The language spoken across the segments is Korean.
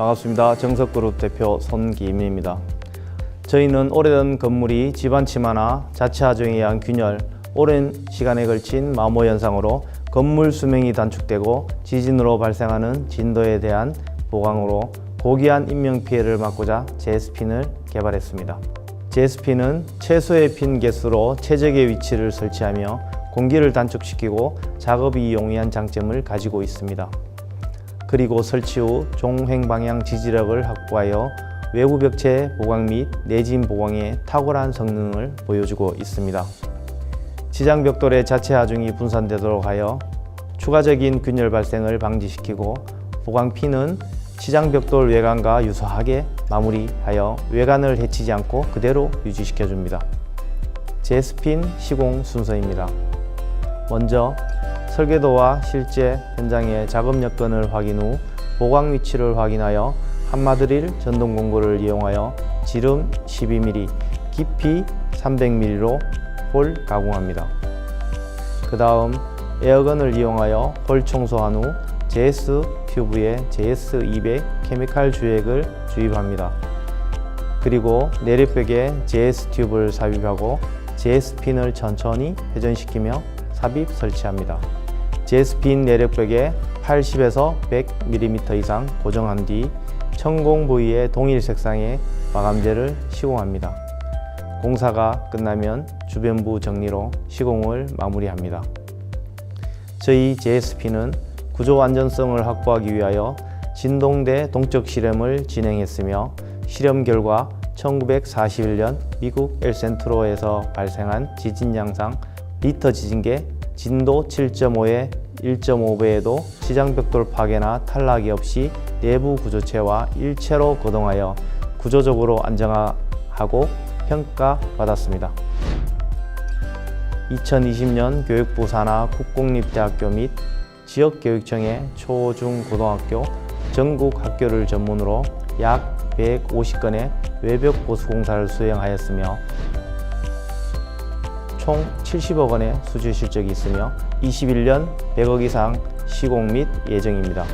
반갑습니다. 정석그룹 대표 손기민입니다. 저희는 오래된 건물이 집안 침하나 자체 하정에 의한 균열, 오랜 시간에 걸친 마모 현상으로 건물 수명이 단축되고 지진으로 발생하는 진도에 대한 보강으로 고귀한 인명 피해를 막고자 제스핀을 개발했습니다. 제스핀은 최소의 핀 개수로 최적의 위치를 설치하며 공기를 단축시키고 작업이 용이한 장점을 가지고 있습니다. 그리고 설치 후 종횡 방향 지지력을 확보하여 외부 벽체 보강 및 내진 보강에 탁월한 성능을 보여주고 있습니다. 지장 벽돌의 자체 하중이 분산되도록 하여 추가적인 균열 발생을 방지시키고 보강 핀은 지장 벽돌 외관과 유사하게 마무리하여 외관을 해치지 않고 그대로 유지시켜 줍니다. 제스핀 시공 순서입니다. 먼저 설계도와 실제 현장의 작업 여건을 확인 후 보강 위치를 확인하여 한마드릴 전동 공구를 이용하여 지름 12mm, 깊이 300mm로 홀 가공합니다. 그 다음 에어건을 이용하여 홀 청소한 후 JS 튜브에 JS200 케미칼 주액을 주입합니다. 그리고 내립벽에 JS 튜브를 삽입하고 JS 핀을 천천히 회전시키며 삽입 설치합니다. JS 핀 내력벽에 80에서 100mm 이상 고정한 뒤 천공 부위의 동일 색상의 마감재를 시공합니다. 공사가 끝나면 주변부 정리로 시공을 마무리합니다. 저희 JSP는 구조 안전성을 확보하기 위하여 진동대 동적 실험을 진행했으며 실험 결과 1941년 미국 엘센트로에서 발생한 지진 양상 리터 지진계 진도 7.5의 1.5배에도 지장벽돌 파괴나 탈락이 없이 내부 구조체와 일체로 거동하여 구조적으로 안정화하고 평가받았습니다. 2020년 교육부 산하 국공립대학교 및 지역교육청의 초, 중, 고등학교 전국 학교를 전문으로 약 150건의 외벽 보수 공사를 수행하였으며 총 70억 원의 수주 실적이 있으며 21년 100억 이상 시공 및 예정입니다.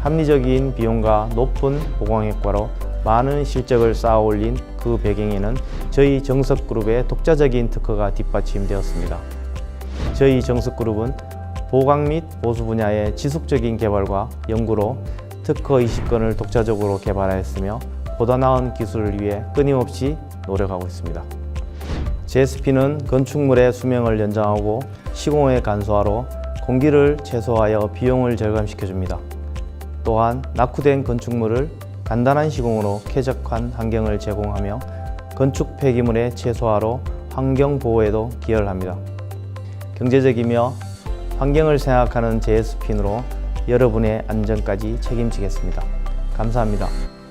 합리적인 비용과 높은 보강 효과로 많은 실적을 쌓아 올린 그 배경에는 저희 정석그룹의 독자적인 특허가 뒷받침되었습니다. 저희 정석그룹은 보강 및 보수 분야의 지속적인 개발과 연구로 특허 20건을 독자적으로 개발하였으며 보다 나은 기술을 위해 끊임없이 노력하고 있습니다. JSP는 건축물의 수명을 연장하고 시공의 간소화로 공기를 최소화하여 비용을 절감시켜 줍니다. 또한 낙후된 건축물을 간단한 시공으로 쾌적한 환경을 제공하며 건축 폐기물의 최소화로 환경 보호에도 기여를 합니다. 경제적이며 환경을 생각하는 JS핀으로 여러분의 안전까지 책임지겠습니다. 감사합니다.